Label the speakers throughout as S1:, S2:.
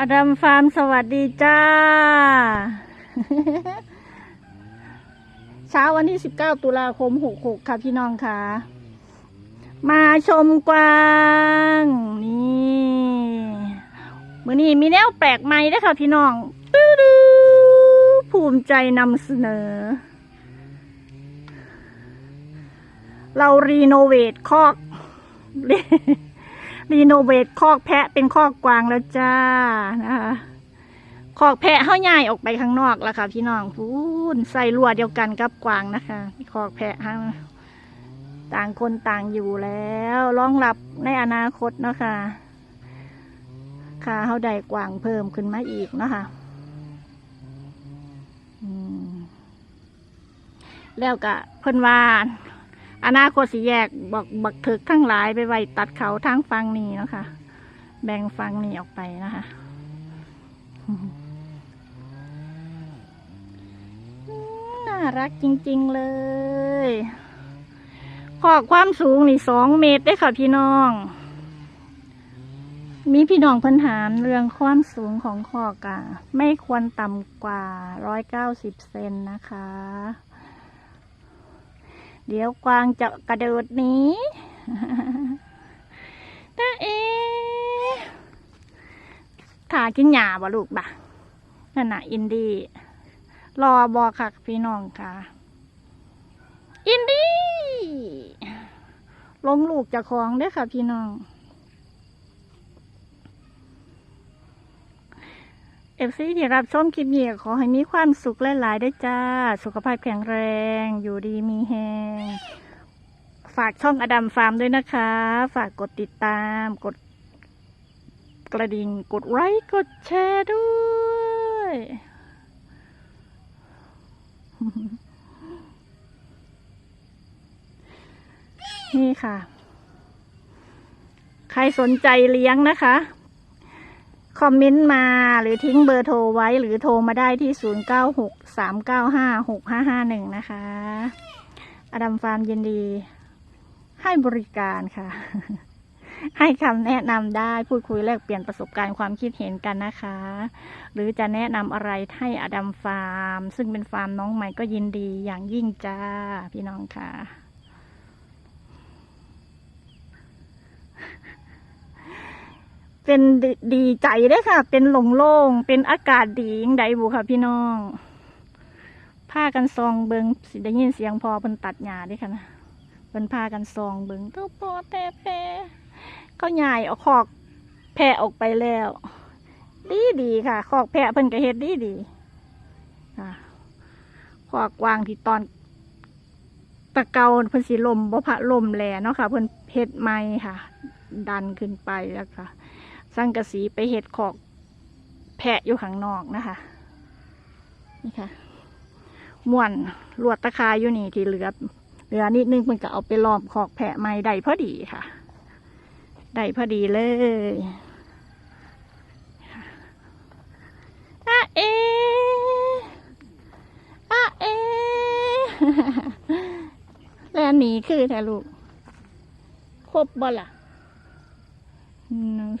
S1: อดัมฟาร์มสวัสดีจ้า เช้าวันที่ 19 ตุลาคม 66 ค่ะพี่น้องค่ะ มาชมกวาง นี่มือนี้มีแนวแปลกใหม่ด้วยค่ะพี่น้องตื้อดูภูมิใจนำเสนอ เรารีโนเวทคอก รีโนเวทคอกแพะเป็นคอกกวางแล้วจ้านะคะคอกแพะเข้าใหญ่ออกไปข้างนอกแล้วค่ะ พี่น้องพูนใส่ลวดเดียวกันกับกวางนะคะคอกแพะห้างต่างคนต่างอยู่แล้วรองรับในอนาคตเนาะคะค่าเขาได้กวางเพิ่มขึ้นมาอีกเนาะคะแล้วก็เพิ่นว่า อนาคตสิแยกบอกบักถึกทั้งหลายไปไว้ตัดเขาทางฟังนี้นะคะ แบ่งฟังนี้ออกไปนะคะน่ารักจริง ๆเลยขอบความสูงนี่สองเมตรได้ค่ะพี่น้อง มีพี่น้องเพิ่นถามเรื่องความสูงของขอกอะไม่ควรต่ำกว่าร้อยเก้าสิบเซนนะคะ เดี๋ยวกวางจะกระโดดหนี้ตาเอถ่ากินหยาบ่ลูกบ่ะนั่นน่ะอินดี้รอบอค่ะพี่น้องค่ะ อินดี้ลงลูกจากของเด้อค่ะพี่น้อง เอฟซีที่รับชมคลิปนี้ขอให้มีความสุขหลายๆด้วยจ้า สุขภาพแข็งแรง อยู่ดีมีแฮงฝากช่องอดัมฟาร์มด้วยนะคะ ฝากกดติดตาม กดกระดิ่ง กดไลค์ กดแชร์ด้วยนี่ค่ะ ใครสนใจเลี้ยงนะคะ คอมเมนต์มาหรือทิ้งเบอร์โทรไว้หรือโทรมาได้ที่ 0963956551 นะคะ อดัมฟาร์มยินดี ให้บริการค่ะ ให้คำแนะนำได้พูดคุยแลกเปลี่ยนประสบการณ์ความคิดเห็นกันนะคะ หรือจะแนะนำอะไรให้อดัมฟาร์ม ซึ่งเป็นฟาร์มน้องใหม่ก็ยินดีอย่างยิ่งจ้าพี่น้องค่ะ เป็นดีดีใจเด้ค่ะ เป็นหลงโล่ง เป็นอากาศดียังไดบุค่ะพี่น้องพากันซองเบิงสิได้ยินเสียงพอเพิ่นตัดหญ้าเด้ค่ะนะเพิ่นพากันซองเบิงตัวปอแต่แพเขาใหญ่เอาขอกแพะออกไปแล้ว ดีดีค่ะ ขอกแพะเพิ่นก็เฮ็ดดีดีค่ะขอกวางที่ตอนตะเกาเพิ่นสิลมบ่พะลมแล่เนาะค่ะ เพิ่นเฮ็ดใหม่ค่ะ ดันขึ้นไปแล้วค่ะ สังกะสีไปเห็ดขอกแพะอยู่ข้างนอกนะคะ นี่ค่ะม่วนลวดตะคายอยู่นี่ที่เหลือเหลือนิดนึงมันก็เอาไปล้อมขอกแพะใหม่ได้พอดีค่ะ ได้พอดีเลยอะเออะเอแล้วหนีคือแทลูกครบบ่ล่ะ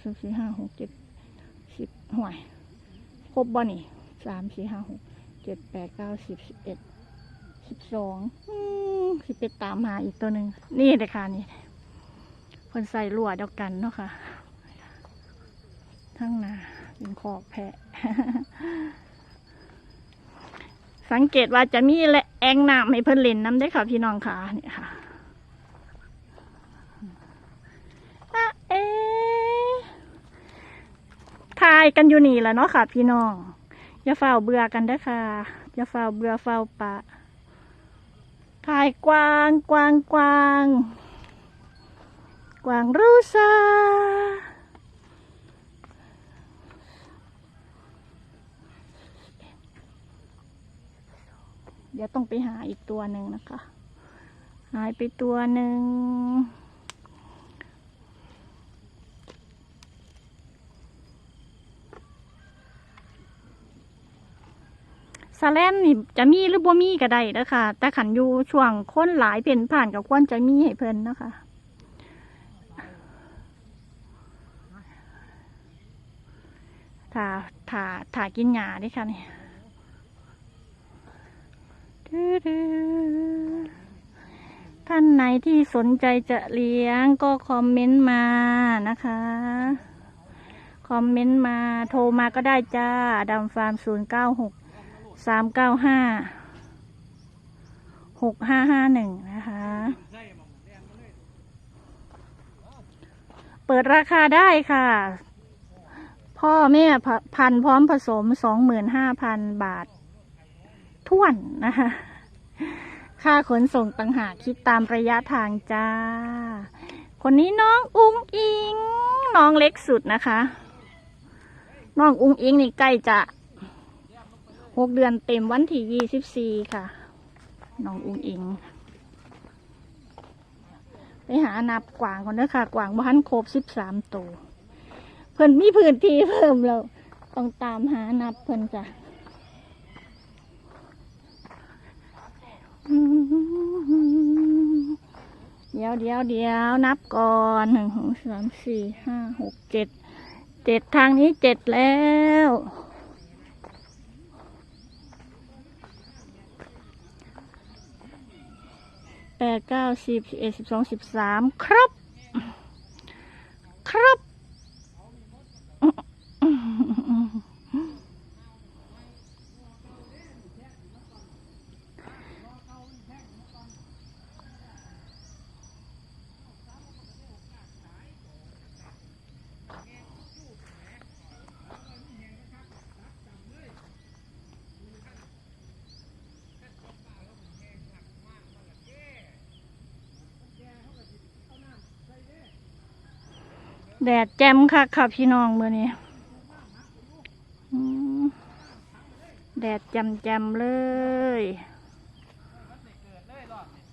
S1: สองสี่ห้าหกเจ็ดสิบห่วยครบบ่นี่สามสี่ห้าหกเจ็ดแปดเก้าสิบสิบเอ็ดสิบสองสิบเอ็ดตามหาอีกตัวหนึ่งนี่เลยค่ะนี่คนใส่ลวเดียวกันเนาะค่ะ ทั้งหนาเป็นขอกแพะ สังเกตว่าจะมีและแองน้ำให้เพิ่นเล่นน้ำได้ค่ะพี่น้องค่ะเนี่ยค่ะเอ๊ะ ทายกันอยู่นี่แหละเนาะค่ะ พี่น้องอย่าเฝ้าเบื่อกันเด้อค่ะอย่าเฝ้าเบื่อเฝ้าปะทายกวางกวางกวางกวางรูซาเดี๋ยวต้องไปหาอีกตัวหนึ่งนะคะ หายไปตัวหนึ่ง สแลนนี่จะมีหรือบ่มีก็ได้เด้อค่ะแต่ขันอยู่ช่วงคนหลายเป็นผ่านกับควรจะมีให้เพิ่นนะคะถ้าถ่าถ่าถ่ากินหญ้าด้วยค่ะนี่ท่านไหนที่สนใจจะเลี้ยงก็คอมเมนต์มานะคะคอมเมนต์มาโทรมาก็ได้จ้าดำฟาร์มศูนย์เก้าหก สามเก้าห้าหกห้าห้าหนึ่งนะคะ เปิดราคาได้ค่ะ พ่อแม่พันพร้อมผสมสองหมื่นห้าพันบาทท่วนนะคะ ค่าขนส่งต่างหากคิดตามระยะทางจ้า คนนี้น้องอุ้งอิง น้องเล็กสุดนะคะ น้องอุ้งอิงนี่ใกล้จะ หกเดือนเต็มวันที่ยี่สิบสี่ค่ะ น้องอุ้งอิง ไปหานับกวางก่อนเด้อค่ะ กวางบ้านครบสิบสามตัวเพิ่นมีพื้นที่เพิ่มแล้วต้องตามหานับเพิ่นจ้ะเดี๋ยวเดี๋ยวเดี๋ยวนับก่อนหนึ่งสองสามสี่ห้าหกเจ็ดเจ็ดทางนี้เจ็ดแล้ว แปดเก้าสิบสิบเอ็ดสิบสองสิบสามครับครับ แดดแจ่มค่ะค่ะพี่น้องเมื่อนี้แดดแจมแจ่มๆเลย
S2: เกิดเลยรอดนี่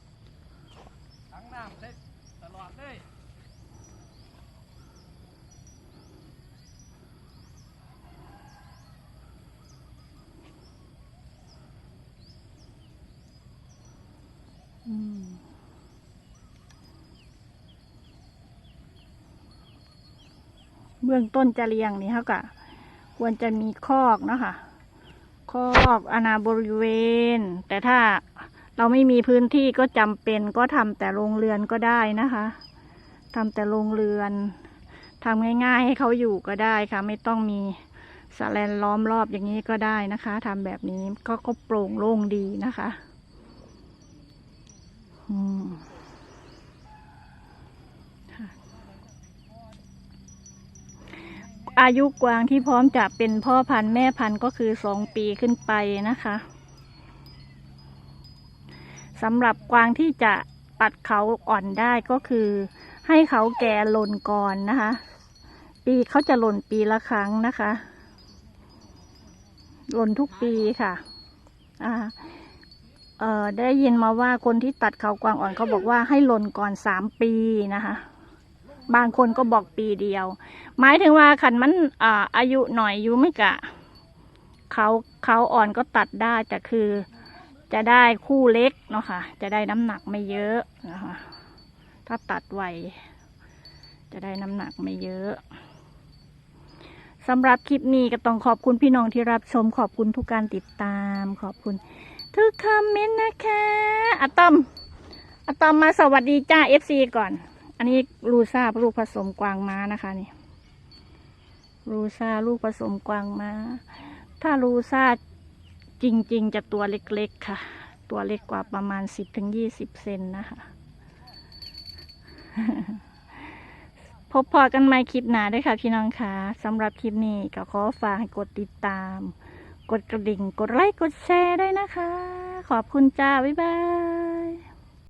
S2: ทั้งน้ำใช้ตลอดเลย
S1: อืม เบื้องต้นจะเลี้ยงนี่เขาก็ควรจะมีคอกเนาะคะคอกอนาบริเวณ แต่ถ้าเราไม่มีพื้นที่ก็จำเป็นก็ทำแต่โรงเรือนก็ได้นะคะทำแต่โรงเรือนทำง่าย ๆ ให้เขาอยู่ก็ได้ค่ะ ไม่ต้องมีสแลนล้อมรอบอย่างนี้ก็ได้นะคะทำแบบนี้ก็ก็โปร่งโล่งดีนะคะ อายุกวางที่พร้อมจะเป็นพ่อพันธุ์แม่พันธุ์ก็คือสองปีขึ้นไปนะคะสำหรับกวางที่จะตัดเขาอ่อนได้ก็คือ ให้เขาแก่หล่นก่อนนะคะ ปีเขาจะหล่นปีละครั้งนะคะ หล่นทุกปีค่ะ อ่าเอ่อได้ยินมาว่าคนที่ตัดเขากวางอ่อนเขาบอกว่าให้หล่นก่อนสามปีนะคะ บางคนก็บอกปีเดียว หมายถึงว่าขันมันอ่าอายุหน่อยอายุไม่กะเขาเขาอ่อนก็ตัดได้แต่คือ จะได้คู่เล็กเนาะค่ะ จะได้น้ำหนักไม่เยอะนะคะถ้าตัดไวจะได้น้ำหนักไม่เยอะสำหรับคลิปนี้ก็ต้องขอบคุณพี่น้องที่รับชมขอบคุณทุกการติดตาม ขอบคุณทุกคอมเมนต์นะคะอะตอมอะตอมมาสวัสดีจ้าเอฟซีก่อน อันนี้ลูซ่าลูกผสมกวางม้านะคะนี่ลูซ่าลูกผสมกวางม้า ถ้าลูซ่าจริง ๆ จะตัวเล็กๆค่ะ ตัวเล็กกว่าประมาณสิบถึงยี่สิบเซนนะคะ พบพอกันใหม่คลิปหน้าด้วยค่ะ พี่น้องค่ะสำหรับคลิปนี้ก็ขอฝากให้กดติดตาม กดกระดิ่ง กดไลค์ กดแชร์ได้นะคะ ขอบคุณจ้า บ๊ายบาย